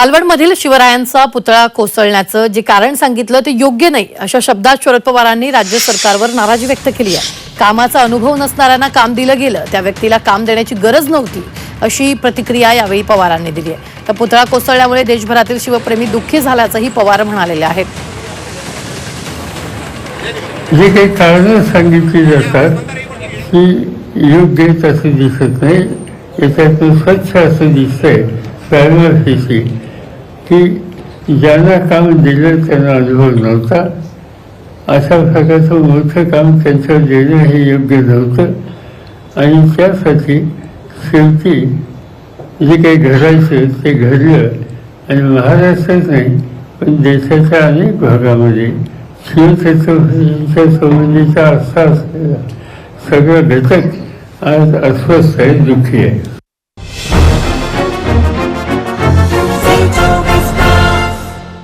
मालवणमधील शिवरायांचा पुतळा कोसळण्याचं जे कारण सांगितलं ते योग्य नाही अशा शब्दात शरद पवारांनी राज्य सरकारवर नाराजी व्यक्त केली आहे. कामाचा अनुभव नसणाऱ्यांना काम दिलं गेलं त्या व्यक्तीला काम देण्याची गरज नव्हती अशी प्रतिक्रिया यावेळी पवारांनी दिली आहे. तर पुतळा कोसळल्यामुळे देशभरातील शिवप्रेमी दुःखी झाल्याचंही पवार म्हणालेले आहेत. जे काही कारणं सांगितली जातात की योग्य तसं दिसत नाही. याच्यातून स्वच्छ असं दिसतंय प्रायव्हसीची की ज्यांना काम दिलं त्यांना अनुभव नव्हता. अशा प्रकारचं मोठं काम त्यांच्यावर देणं हे योग्य नव्हतं. आणि त्यासाठी शेवटी जे काही घडायचं ते घडलं. आणि महाराष्ट्रात नाही पण देशाच्या अनेक भागामध्ये शिवछत्रपतींच्या संबंधीचा असा असलेला सगळं घटक आज अस्वस्थ आहे दुःखी आहे.